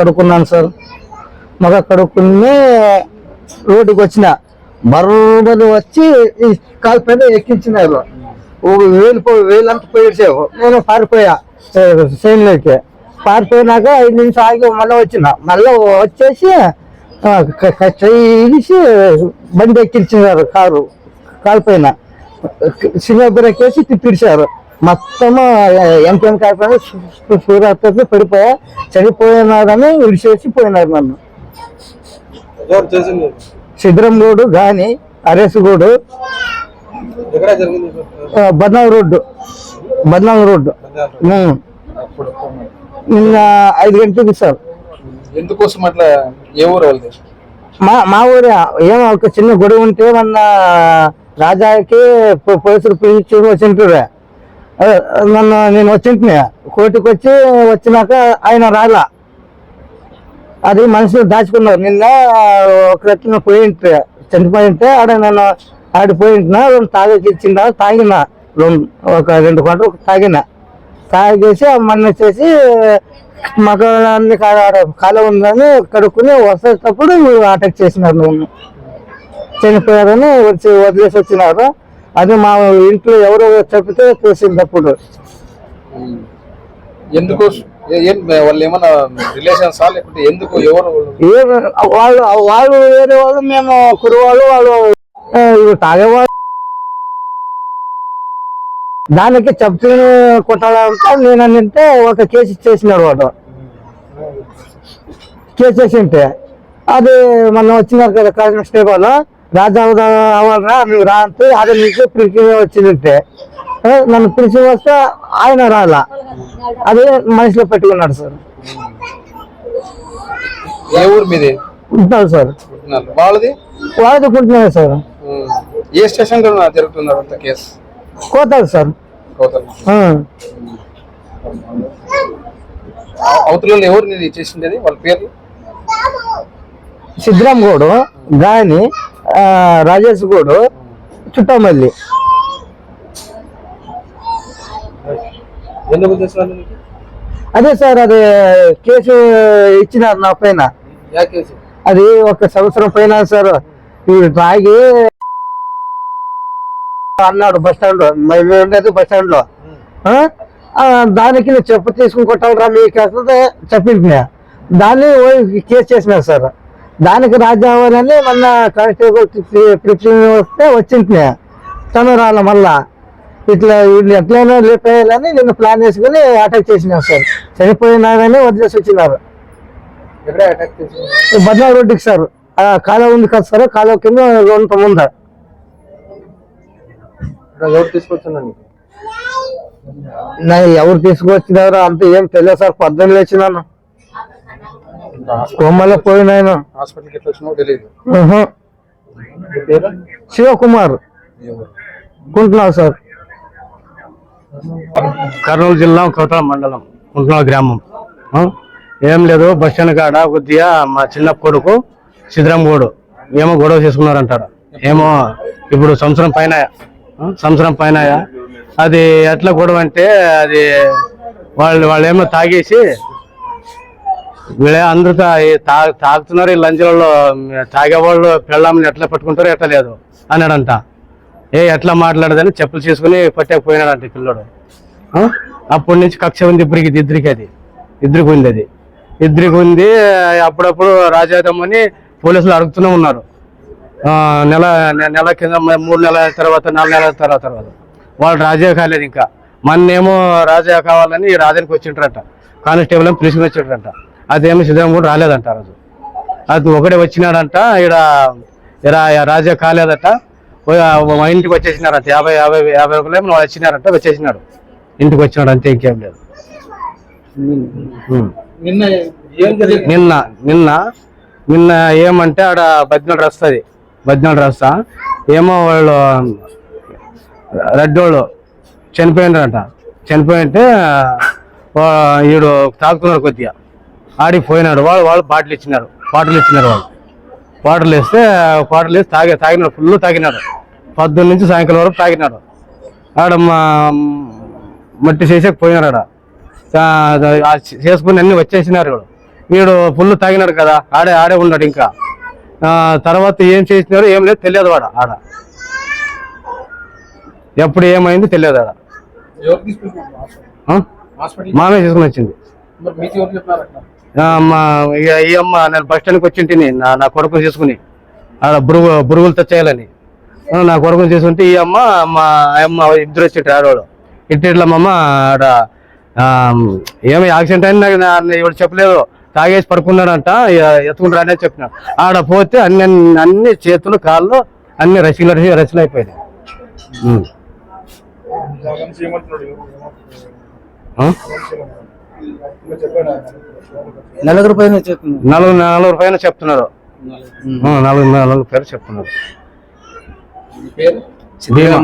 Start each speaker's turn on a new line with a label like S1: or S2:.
S1: కడుక్కున్నాను sir. మగ కడుక్కుని రోడ్డుకి వచ్చిన బర్రని వచ్చి ఈ కాలు పైన ఎక్కించినారు. వేలు పో వేలంతా పోయేసావు నేను పారిపోయా సైన్లోకి. పారిపోయినాక ఐదు నిమిషం ఆగి మళ్ళీ వచ్చిన. మళ్ళీ వచ్చేసి ఆ, చేసి బండి ఎక్కించినారు కారు కాలు పైన. సినిమా బ్రేక్ వేసి తిప్పిడిచారు మొత్తం ఎంకెం కాకపోయినా సూర్యాస్తకి పడిపోయా. చనిపోయినారని విడిచేసి పోయినారు నన్ను. సిద్ధరంగూడు గాని అరేసుగూడు బద్నాం రోడ్డు. బద్నాం రోడ్డు. నిన్న ఐదు గంటలకి సార్.
S2: ఎందుకోసం అట్లా ఏ ఊరు
S1: మా మా ఊరే. ఏమో ఒక చిన్న గొడవ ఉంటే మొన్న రాజాకి పోలీసులు పిలిచి వచ్చింటారు. నన్ను నేను వచ్చింటిని. కోర్టుకు వచ్చి వచ్చినాక ఆయన రాలా. అది మనుషులు దాచుకున్నారు. నిన్న ఒక రకంగా పోయింటే చనిపోయింటే ఆడ నేను ఆడిపోయింటున్నా రెండు తాగేసి ఇచ్చిందా తాగిన. రెండు ఒక రెండు గంటలు తాగిన. తాగేసి మన వచ్చేసి వచ్చేసి మగవాళ్ళని కాలం ఉందని కడుక్కుని వస్తేటప్పుడు అటాక్ చేసినారు నన్ను. చనిపోయారని వచ్చి వదిలేసి వచ్చినారు. అది మా ఇంట్లో ఎవరో చెప్తే తెలిసింది అప్పుడు
S2: ఏం వాళ్ళు ఏమన్నా రిలేషన్స్? లేకుంటే ఎందుకు? ఎవరు?
S1: వాళ్ళు వాళ్ళు వేరే వాళ్ళు మేము కురువాళ్ళు వాళ్ళు తాగేవాళ్ళు దానికి చెప్తూనే కొట్టాలంటే నేను అంటే ఒక కేసు చేసినాడు వాడు. కేసు చేసింటే అది మొన్న వచ్చినారు కదా కానిస్టేబుల్ రాజా అవ్వాలరా నువ్వు రా అంటే అది నీకు పిలిచి వచ్చిందంటే. నన్ను పిలిచి వస్తే ఆయన రాలా. అదే మనసులో పెట్టుకున్నాడు సార్.
S2: ఏ ఊరు మీది?
S1: ఉంటాడు సార్.
S2: పుట్టినారు. వాళ్ళది?
S1: వాడుకుంటున్నాడు సార్.
S2: ఏ స్టేషన్లో జరుగుతున్నారు అంత కేసు?
S1: కోతాడు సార్.
S2: అవతల ఎవరు నీది చేసిండేది వాళ్ళ పేర్లు?
S1: సిద్ధరాం గౌడు గాని ఆ, రాజేష్ గౌడు చుట్టమల్లి. అదే సార్ అది కేసు ఇచ్చినారు నా పైన. అది ఒక సంవత్సరం పైన సార్ తాగి అన్నాడు బస్ స్టాండ్లో మేము ఉండేది బస్ స్టాండ్లో దానికి చెప్పు తీసుకుని కొట్టాలరా మీకు చెప్పింది దాన్ని కేసు చేసినారు సార్. దానికి రాజా అవ్వాలని మొన్న కానిస్టేబుల్ ప్రిప్షన్ వస్తే వచ్చింది. తను రాల మళ్ళా. ఇట్లా వీళ్ళు ఎట్లయినా లేపేయాలని నేను ప్లాన్ వేసుకుని అటాక్ చేసినారు సార్. చనిపోయినారని వదిలేసి వచ్చినారు. బద్నాడు రోడ్డుకి సార్. కాలువ ఉంది కదా సార్ కాలువ కింద లోన్ ముందా.
S2: ఎవరు
S1: తీసుకొచ్చినారో అంత ఏం తెలియదు సార్. పొద్దున్న లేచినాను. కొమ్మలో పోయినాను
S2: హాస్పిటల్కి ఎట్లా వచ్చినావో తెలియదు
S1: శివకుమార్? కుంటున్నావు సార్.
S3: కర్నూలు జిల్లా కోతల మండలం కుంటున్న గ్రామం. ఆ? ఏం లేదు బస్ స్టాండ్ కాడ కొద్దిగా మా చిన్న కొడుకు సిద్ధరంగోడు ఏమో గొడవ చేసుకున్నారంటారు. ఏమో ఇప్పుడు సంవత్సరం పైన? సంవత్సరం పైన అది ఎట్లా గొడవ అంటే అది వాళ్ళు వాళ్ళు ఏమో తాగేసి వీళ్ళే అందరూ తా- తాగుతున్నారు ఈ లంచలలో తాగేవాళ్ళు పెళ్ళామని ఎట్లా పట్టుకుంటారో ఎట్లా లేదు అన్నాడంట. ఏ ఎట్లా మాట్లాడదని చెప్పులు చేసుకుని పట్టకపోయినాడంట పిల్లడు. అప్పటి నుంచి కక్ష ఉంది ఇద్దరికి ఇద్దరికి అది. ఇద్దరికి ఉంది అది. ఇద్దరికి ఉంది అప్పుడప్పుడు రాజాదమ్మని పోలీసులు అడుగుతూనే ఉన్నారు. నెల నెల కింద మూడు నెలల తర్వాత నాలుగు నెలల తర్వాత తర్వాత. వాళ్ళు రాజా కాలేదు ఇంకా. మన్నేమో రాజా కావాలని ఈ రాజానికి వచ్చింటారంట కానిస్టేబుల్ ఏమో పిలుచుకుని వచ్చింటారంట అదేమో సిద్ధం కూడా రాలేదంట ఆ రోజు. అది ఒకడే వచ్చినాడంట ఈడ రాజా కాలేదట మా ఇంటికి వచ్చేసినారంట యాభై యాభై యాభై రూపాయలు ఏమో వాళ్ళు వచ్చినారంట వచ్చేసినాడు. ఇంటికి వచ్చినాడు అంతే ఇంకేం లేదు.
S2: నిన్న
S3: నిన్న నిన్న ఏమంటే ఆడ బద్నాడు రస్తుంది బద్నాడు రస్తా. ఏమో వాళ్ళు రెడ్డోళ్ళు చనిపోయినారంట చనిపోయింటే వా- ఈడు తాగుతున్నారు కొద్దిగా. ఆడికి పోయినాడు వాళ్ళు వాళ్ళు బాటిల్ ఇచ్చినారు. బాటిల్ ఇచ్చినారు వాళ్ళు. బాటిల్ వేస్తే బాటిల్ వేసి తాగి తాగినాడు. ఫుల్ తాగినాడు. పొద్దున్న నుంచి సాయంకాలం వరకు తాగినాడు. ఆడ మా మట్టి చేసేకి పోయినారు ఆడ. చేసుకుని అన్ని వచ్చేసినారు వీడు ఫుల్ తాగినాడు కదా. ఆడే ఆడే ఉన్నాడు ఇంకా. తర్వాత ఏం చేసినారో ఏం లేదు తెలియదు వాడు ఆడ. ఎప్పుడు ఏమైంది తెలియదు ఆడ. మామే తీసుకుని వచ్చింది. ఈ అమ్మ నేను బస్ స్టాండ్కి వచ్చింటిని నా నా కొడుకుని తీసుకుని ఆడ బురుగు బురుగులు తెచ్చేయాలని. నా కొడుకుని తీసుకుంటే ఈ అమ్మ మా అమ్మ ఇద్దరు వచ్చింటారు ఆడవాడు ఇట్లా మా అమ్మ ఆడ ఏమి యాక్సిడెంట్ అని నాకు చెప్పలేదు. తాగేసి పడుకున్నాడంట ఎత్తుకుని రానే చెప్పినాడు ఆడ పోతే అన్ని అన్ని చేతులు కాళ్ళు అన్ని రసిలు రసి రసిలు అయిపోయినాయి.
S1: నలుగురు పైన
S3: నలుగురు నలుగురు పైన చెప్తున్నారు. నలుగురు. నలుగురు పేరు చెప్తున్నారు. భీమా.